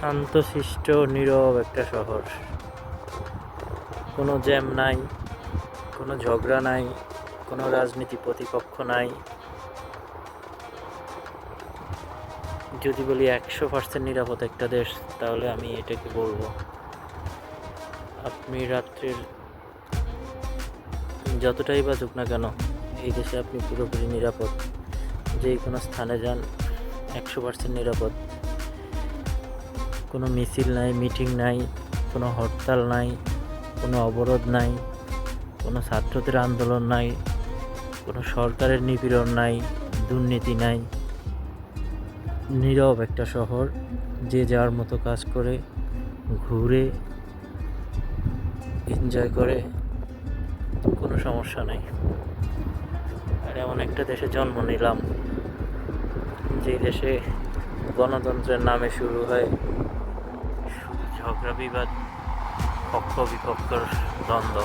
শান্তশিষ্ট নীরব একটা শহর। কোনো জ্যাম নাই, কোনো ঝগড়া নাই, কোনো রাজনীতি প্রতিপক্ষ নাই। যদি বলি একশো পার্সেন্ট নিরাপদ একটা দেশ, তাহলে আমি এটাকে বলব। আপনি রাত্রির যতটাই বাজুক না কেন, এই দেশে আপনি পুরোপুরি নিরাপদ। যে কোনো স্থানে যান, একশো পার্সেন্ট নিরাপদ। কোনো মিছিল নাই, মিটিং নাই, কোনো হরতাল নাই, কোনো অবরোধ নাই, কোনো ছাত্রদের আন্দোলন নাই, কোনো সরকারের নিপীড়ন নাই, দুর্নীতি নাই। নীরব একটা শহর, যে যার মতো কাজ করে, ঘুরে এনজয় করে, কোনো সমস্যা নেই। আর এমন একটা দেশে জন্ম নিলাম যে দেশে গণতন্ত্রের নামে শুরু হয় ঝগড়া বিবাদ পক্ষ বিপক্ষর দ্বন্দ্ব।